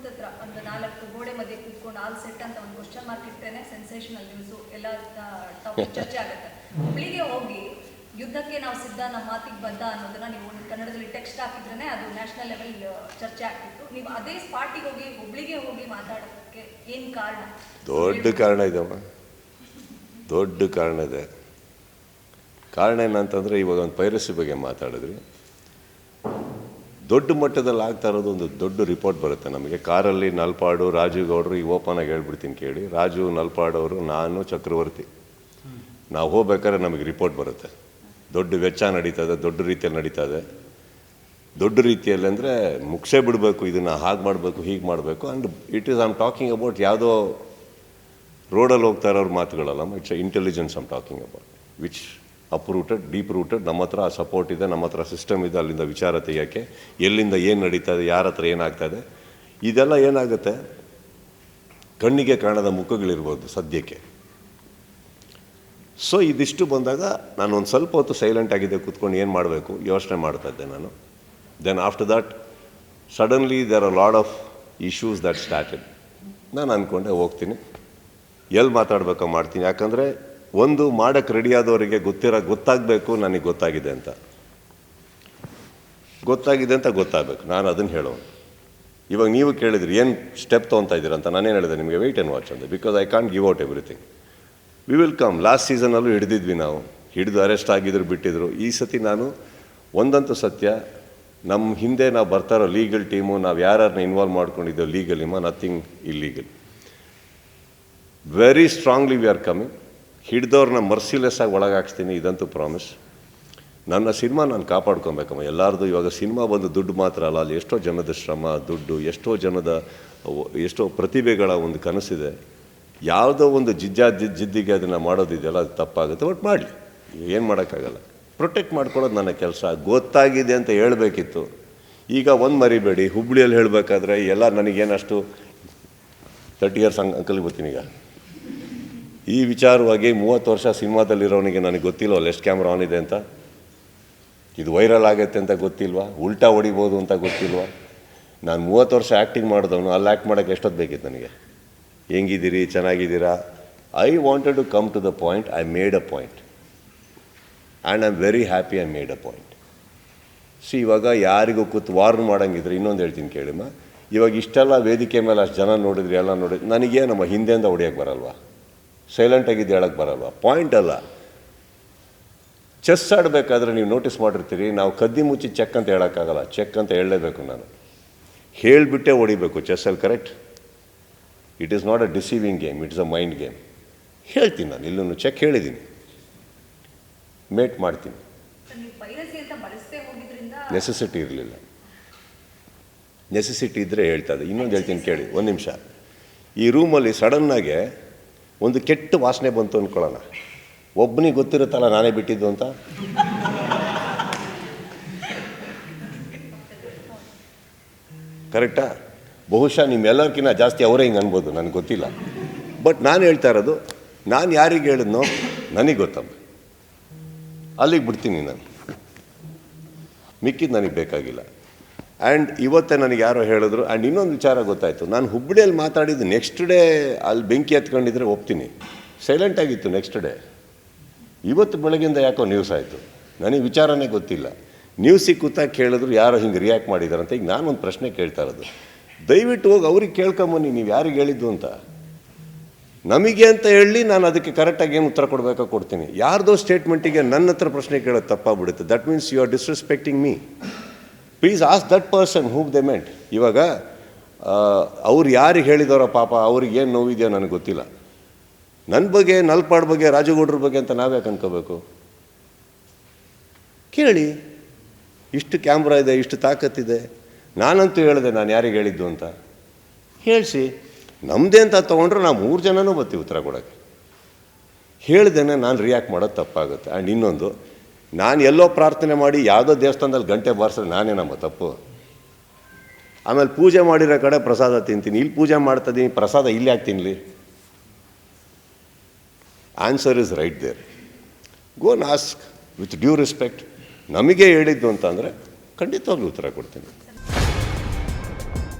ಕೂತ ಹತ್ರ ಒಂದು ನಾಲ್ಕು ಗೋಡೆ ಮಧ್ಯೆ ಕೂತ್ಕೊಂಡು ಆಲ್ ಸೆಟ್ ಅಂತ ಒಂದು ಕ್ವಶನ್ ಮಾರ್ಕ್ ಇಟ್ಟೇನೆ ಸೆನ್ಸೇಷನಲ್ ನ್ಯೂಸು ಎಲ್ಲ ಟಾಪಿಕ್ ಚರ್ಚೆ ಆಗುತ್ತೆ. ಹುಬ್ಳಿಗೆ ಹೋಗಿ ಯುದ್ಧಕ್ಕೆ ನಾವು ಸಿದ್ಧ ನಮ್ಮ ಮಾತಿಗೆ ಬದ್ಧ ಅನ್ನೋದನ್ನ ನೀವು ಕನ್ನಡದಲ್ಲಿ ಟೆಕ್ಸ್ಟ್ ಹಾಕಿದ್ರೆ ಅದು ನ್ಯಾಷನಲ್ ಲೆವೆಲ್ ಚರ್ಚೆ ಆಗ್ತಿತ್ತು. ನೀವು ಅದೇ ಸ್ಪಾಟಿಗೆ ಹೋಗಿ ಹುಬ್ಳಿಗೆ ಹೋಗಿ ಮಾತಾಡೋದಕ್ಕೆ ಏನು ಕಾರಣ? ದೊಡ್ಡ ಕಾರಣ ಇದೆ ದೊಡ್ಡ ಕಾರಣ ಇದೆ. ಕಾರಣ ಏನಂತಂದರೆ ಇವಾಗ ಒಂದು ಪೈರಸಿ ಬಗ್ಗೆ ಮಾತಾಡಿದ್ರಿ. ದೊಡ್ಡ ಮಟ್ಟದಲ್ಲಿ ಆಗ್ತಾ ಇರೋದು ಒಂದು ದೊಡ್ಡ ರಿಪೋರ್ಟ್ ಬರುತ್ತೆ ನಮಗೆ. ಕಾರಲ್ಲಿ ನಲ್ಪಾಡು ರಾಜು ಗೌಡರು ಈಗ ಓಪನ್ ಆಗಿ ಹೇಳ್ಬಿಡ್ತೀನಿ ಕೇಳಿ. ರಾಜು ನಲ್ಪಾಡವರು ನಾನು ಚಕ್ರವರ್ತಿ. ನಾವು ಹೋಗ್ಬೇಕಾದ್ರೆ ನಮಗೆ ರಿಪೋರ್ಟ್ ಬರುತ್ತೆ. ದೊಡ್ಡ ವೆಚ್ಚ ನಡೀತಾ ಇದೆ, ದೊಡ್ಡ ರೀತಿಯಲ್ಲಿ ನಡೀತಾ ಇದೆ. ದೊಡ್ಡ ರೀತಿಯಲ್ಲಿ ಅಂದರೆ ಮುಗಿಸೇ ಬಿಡಬೇಕು, ಇದನ್ನು ಹಾಗೆ ಮಾಡಬೇಕು, ಹೀಗೆ ಮಾಡಬೇಕು. And it is am talking about ಯಾವುದೋ ರೋಡಲ್ಲಿ ಹೋಗ್ತಾ ಇರೋರು ಮಾತುಗಳಲ್ಲ it's intelligence am talking about which uprooted deep rooted ನಮ್ಮ ಹತ್ರ ಸಪೋರ್ಟ್ ಇದೆ, ನಮ್ಮ ಹತ್ರ ಸಿಸ್ಟಮ್ ಇದೆ, ಅಲ್ಲಿಂದ ವಿಚಾರ ತೆಗಿಯೋಕ್ಕೆ. ಎಲ್ಲಿಂದ ಏನು ನಡೀತಾ ಇದೆ, ಯಾರ ಹತ್ರ ಏನಾಗ್ತಾ ಇದೆ, ಇದೆಲ್ಲ ಏನಾಗುತ್ತೆ? ಕಣ್ಣಿಗೆ ಕಾಣದ ಮುಖಗಳಿರ್ಬೋದು ಸದ್ಯಕ್ಕೆ. ಸೊ ಇದಿಷ್ಟು ಬಂದಾಗ ನಾನು ಒಂದು ಸ್ವಲ್ಪ ಹೊತ್ತು ಸೈಲೆಂಟ್ ಆಗಿದೆ ಕೂತ್ಕೊಂಡು ಏನು ಮಾಡಬೇಕು? ಯೋಚನೆ ಮಾಡ್ತಾ ಇದ್ದೆ ನಾನು. Then after that suddenly there are lot of issues that started ನಾನು ಅಂದ್ಕೊಂಡೆ ಹೋಗ್ತೀನಿ. ಎಲ್ಲಿ ಮಾತಾಡಬೇಕೋ ಮಾಡ್ತೀನಿ. ಯಾಕಂದರೆ ಒಂದು ಮಾಡೋಕ್ಕೆ ರೆಡಿಯಾದವರಿಗೆ ಗೊತ್ತಿರೋ, ಗೊತ್ತಾಗಬೇಕು, ನನಗೆ ಗೊತ್ತಾಗಿದೆ ಅಂತ. ಗೊತ್ತಾಗಿದೆ ಅಂತ ಗೊತ್ತಾಗಬೇಕು, ನಾನು ಅದನ್ನು ಹೇಳೋನು. ಇವಾಗ ನೀವು ಕೇಳಿದ್ರಿ, ಏನು ಸ್ಟೆಪ್ ತೊಗೊತಾ ಇದ್ದೀರ ಅಂತ ನಾನೇನು ಹೇಳಿದೆ ನಿಮಗೆ ವೆಯ್ಟ್ ಆ್ಯಂಡ್ ವಾಚ್ ಅಂತ because I can't give out everything we will come last ಸೀಸನಲ್ಲೂ ಹಿಡಿದಿದ್ವಿ ನಾವು, ಹಿಡಿದು ಅರೆಸ್ಟ್ ಆಗಿದ್ರು, ಬಿಟ್ಟಿದ್ರು. ಈ ಸತಿ ನಾನು ಒಂದಂತೂ ಸತ್ಯ ನಮ್ಮ ಹಿಂದೆ ನಾವು ಬರ್ತಾರೋ ಲೀಗಲ್ ಟೀಮು ನಾವು ಯಾರನ್ನ ಇನ್ವಾಲ್ವ್ ಮಾಡ್ಕೊಂಡಿದ್ದೇವೆ legal ಇಮ nothing illegal very strongly we are coming ಹಿಡ್ದವ್ರನ್ನ merciless ಆಗಿ ಒಳಗಾಕ್ಸ್ತೀನಿ, ಇದಂತೂ ಪ್ರಾಮಿಸ್ ನನ್ನ ಸಿನಿಮಾ ನಾನು ಕಾಪಾಡ್ಕೊಬೇಕಮ್ಮ. ಎಲ್ಲರದು ಇವಾಗ ಸಿನಿಮಾ ಬಂದು ದುಡ್ಡು ಮಾತ್ರ ಅಲ್ಲ, ಅಲ್ಲಿ ಎಷ್ಟೋ ಜನದ ಶ್ರಮ, ದುಡ್ಡು, ಎಷ್ಟೋ ಜನದ ಎಷ್ಟೋ ಪ್ರತಿಭೆಗಳ ಒಂದು ಕನಸಿದೆ. ಯಾವುದೋ ಒಂದು ಜಿಜ್ಜಾ ಜಿದ್ ಜಿದ್ದಿಗೆ ಅದನ್ನು ಮಾಡೋದಿದೆಯಲ್ಲ ಅದು ತಪ್ಪಾಗುತ್ತೆ. ಬಟ್ ಮಾಡಲಿ. ಏನು ಮಾಡೋಕ್ಕಾಗಲ್ಲ. ಪ್ರೊಟೆಕ್ಟ್ ಮಾಡ್ಕೊಳ್ಳೋದು ನನ್ನ ಕೆಲಸ. ಗೊತ್ತಾಗಿದೆ ಅಂತ ಹೇಳಬೇಕಿತ್ತು. ಈಗ ಒಂದು ಮರಿಬೇಡಿ. ಹುಬ್ಳಿಯಲ್ಲಿ ಹೇಳಬೇಕಾದ್ರೆ ಎಲ್ಲ ನನಗೇನಷ್ಟು ತರ್ಟಿ ಇಯರ್ಸ್ ಅಂಕಲ್ಗೆ ಬರ್ತೀನಿ ಈಗ. ಈ ವಿಚಾರವಾಗಿ ಮೂವತ್ತು ವರ್ಷ ಸಿನಿಮಾದಲ್ಲಿರೋನಿಗೆ ನನಗೆ ಗೊತ್ತಿಲ್ವಲ್ಲ ಎಷ್ಟು ಕ್ಯಾಮ್ರಾ ಆನ್ ಇದೆ ಅಂತ? ಇದು ವೈರಲ್ ಆಗುತ್ತೆ ಅಂತ ಗೊತ್ತಿಲ್ವಾ? ಉಲ್ಟಾ ಹೊಡಿಬೋದು ಅಂತ ಗೊತ್ತಿಲ್ವಾ? ನಾನು ಮೂವತ್ತು ವರ್ಷ ಆ್ಯಕ್ಟಿಂಗ್ ಮಾಡಿದವನು, ಅಲ್ಲಿ ಆ್ಯಕ್ಟ್ ಮಾಡೋಕ್ಕೆ ಎಷ್ಟೊತ್ತು ಬೇಕಿತ್ತು ನನಗೆ? ಹೆಂಗಿದ್ದೀರಿ? ಚೆನ್ನಾಗಿದ್ದೀರಾ? I wanted to come to the point I made a point and I am very happy I made a point see ಇವಾಗ ಯಾರಿಗೂ ಕೂತು ವಾರ್ನ್ ಮಾಡೋಂಗಿದ್ರೆ ಇನ್ನೊಂದು ಹೇಳ್ತೀನಿ ಕೇಳಿಮ್ಮ. ಇವಾಗ ಇಷ್ಟೆಲ್ಲ ವೇದಿಕೆ ಮೇಲೆ ಅಷ್ಟು ಜನ ನೋಡಿದ್ರಿ, ಎಲ್ಲ ನೋಡಿದ್ರಿ ನನಗೆ ನಮ್ಮ ಹಿಂದೆಯಿಂದ ಹೊಡಿಯೋಕ್ಕೆ ಬರಲ್ವಾ? ಸೈಲೆಂಟಾಗಿದ್ದು ಹೇಳಕ್ಕೆ ಬರಲ್ವಾ? ಪಾಯಿಂಟ್ ಅಲ್ಲ. ಚೆಸ್ ಆಡಬೇಕಾದ್ರೆ ನೀವು ನೋಟಿಸ್ ಮಾಡಿರ್ತೀರಿ ನಾವು ಕದ್ದಿ ಮುಚ್ಚಿ ಚೆಕ್ ಅಂತ ಹೇಳೋಕ್ಕಾಗಲ್ಲ. ಚೆಕ್ ಅಂತ ಹೇಳಲೇಬೇಕು ನಾನು. ಹೇಳಿಬಿಟ್ಟೇ ಹೊಡಿಬೇಕು ಚೆಸ್ಸಲ್ಲಿ correct it is not a deceiving game it's a mind game ಹೇಳ್ತೀನಿ ನಾನು ಇಲ್ಲೂ ಚೆಕ್ ಹೇಳಿದ್ದೀನಿ. ಮೇಟ್ ಮಾಡ್ತೀನಿ. ನೆಸೆಸಿಟಿ ಇರಲಿಲ್ಲ. ನೆಸೆಸಿಟಿ ಇದ್ದರೆ ಹೇಳ್ತಾ ಇದೆ ಇನ್ನೊಂದು ಹೇಳ್ತೀನಿ ಕೇಳಿ ಒಂದು ನಿಮಿಷ. ಈ ರೂಮಲ್ಲಿ ಸಡನ್ನಾಗೆ ಒಂದು ಕೆಟ್ಟ ವಾಸನೆ ಬಂತು ಅಂದ್ಕೊಳ್ಳೋಣ ಒಬ್ಬನಿಗೆ ಗೊತ್ತಿರುತ್ತಲ್ಲ ನಾನೇ ಬಿಟ್ಟಿದ್ದು ಅಂತ? ಕರೆಕ್ಟಾ? ಬಹುಶಃ ನಿಮ್ಮೆಲ್ಲರಿಗಿಂತ ಜಾಸ್ತಿ ಅವರೇ ಹಿಂಗೆ ಅನ್ಬೋದು, ನನಗೆ ಗೊತ್ತಿಲ್ಲ. ಬಟ್ ನಾನು ಹೇಳ್ತಾ ಇರೋದು, ನಾನು ಯಾರಿಗೆ ಹೇಳಿದ್ನೋ ನನಗೆ ಗೊತ್ತಮ್ಮ. ಅಲ್ಲಿಗೆ ಬಿಡ್ತೀನಿ ನಾನು. ಮಿಕ್ಕಿದ್ದು ನನಗೆ ಬೇಕಾಗಿಲ್ಲ. ಆ್ಯಂಡ್ ಇವತ್ತೇ ನನಗೆ ಯಾರೋ ಹೇಳಿದ್ರು ಆ್ಯಂಡ್ ಇನ್ನೊಂದು ವಿಚಾರ ಗೊತ್ತಾಯಿತು. ನಾನು ಹುಬ್ಬಳ್ಳಿಯಲ್ಲಿ ಮಾತಾಡಿದ್ದು ನೆಕ್ಸ್ಟ್ ಡೇ ಅಲ್ಲಿ ಬೆಂಕಿ ಎತ್ಕೊಂಡಿದ್ರೆ ಒಪ್ತೀನಿ. ಸೈಲೆಂಟ್ ಆಗಿತ್ತು ನೆಕ್ಸ್ಟ್ ಡೇ ಇವತ್ತು ಬೆಳಗಿಂದ ಯಾಕೋ ನ್ಯೂಸ್ ಆಯಿತು? ನನಗೆ ವಿಚಾರನೇ ಗೊತ್ತಿಲ್ಲ. ನ್ಯೂಸಿಗೆ ಕೂತಾಗ ಕೇಳಿದ್ರು, ಯಾರೋ ಹಿಂಗೆ ರಿಯಾಕ್ಟ್ ಮಾಡಿದ್ದಾರೆ ಅಂತ. ಈಗ ನಾನೊಂದು ಪ್ರಶ್ನೆ ಕೇಳ್ತಾ ಇರೋದು. ದಯವಿಟ್ಟು ಹೋಗಿ ಅವ್ರಿಗೆ ಕೇಳ್ಕೊಂಬನ್ನಿ, ನೀವು ಯಾರಿಗೆ ಹೇಳಿದ್ದು ಅಂತ. ನಮಗೆ ಅಂತ ಹೇಳಿ ನಾನು ಅದಕ್ಕೆ ಕರೆಕ್ಟಾಗಿ ಏನು ಉತ್ತರ ಕೊಡಬೇಕಾ ಕೊಡ್ತೀನಿ. ಯಾರ್ದೋ ಸ್ಟೇಟ್ಮೆಂಟಿಗೆ ನನ್ನ ಹತ್ರ ಪ್ರಶ್ನೆ ಕೇಳೋದು ತಪ್ಪಾಗ್ಬಿಡುತ್ತೆ. That means you are disrespecting me please as that person ಹೂಗ್ ದೆ ಮೆಂಟ್ ಇವಾಗ ಅವ್ರು ಯಾರಿಗೆ ಹೇಳಿದಾರೋ ಪಾಪ, ಅವ್ರಿಗೆ ಏನು ನೋವಿದೆಯೋ ನನಗೆ ಗೊತ್ತಿಲ್ಲ. ನನ್ನ ಬಗ್ಗೆ, ನಲ್ಪಾಡ್ ಬಗ್ಗೆ, ರಾಜಗೌಡ್ರ ಬಗ್ಗೆ ಅಂತ ನಾವ್ಯಾಕೆ ಅನ್ಕೋಬೇಕು? ಕೇಳಿ. ಇಷ್ಟು ಕ್ಯಾಮ್ರಾ ಇದೆ, ಇಷ್ಟು ತಾಕತ್ತಿದೆ ನಾನಂತೂ ಹೇಳಿದೆ, ನಾನು ಯಾರಿಗೆ ಹೇಳಿದ್ದು ಅಂತ. ಹೇಳಿಸಿ. ನಮ್ಮದೇ ಅಂತ ತೊಗೊಂಡ್ರೆ ನಾವು ಮೂರು ಜನನೂ ಬರ್ತೀವಿ ಉತ್ತರ ಕೊಡೋಕ್ಕೆ. ಹೇಳ್ದೇನೆ ನಾನು ರಿಯಾಕ್ಟ್ ಮಾಡೋದು ತಪ್ಪಾಗುತ್ತೆ. ಆ್ಯಂಡ್ ಇನ್ನೊಂದು ನಾನು ಎಲ್ಲೋ ಪ್ರಾರ್ಥನೆ ಮಾಡಿ ಯಾವುದೋ ದೇವಸ್ಥಾನದಲ್ಲಿ ಗಂಟೆ ಬಾರಿಸಿದ್ರೆ ನಾನೇ ನಮ್ಮ ತಪ್ಪು. ಆಮೇಲೆ ಪೂಜೆ ಮಾಡಿರೋ ಕಡೆ ಪ್ರಸಾದ ತಿಂತೀನಿ. ಇಲ್ಲಿ ಪೂಜೆ ಮಾಡ್ತಾ ಇದ್ದೀನಿ ಪ್ರಸಾದ ಇಲ್ಲಿ ಯಾಕೆ ತಿನ್ನಲಿ answer is right there go ask with due respect ನಮಗೆ ಹೇಳಿದ್ದು ಅಂತಂದರೆ ಖಂಡಿತವಾಗ್ಲೂ ಉತ್ತರ ಕೊಡ್ತೀನಿ.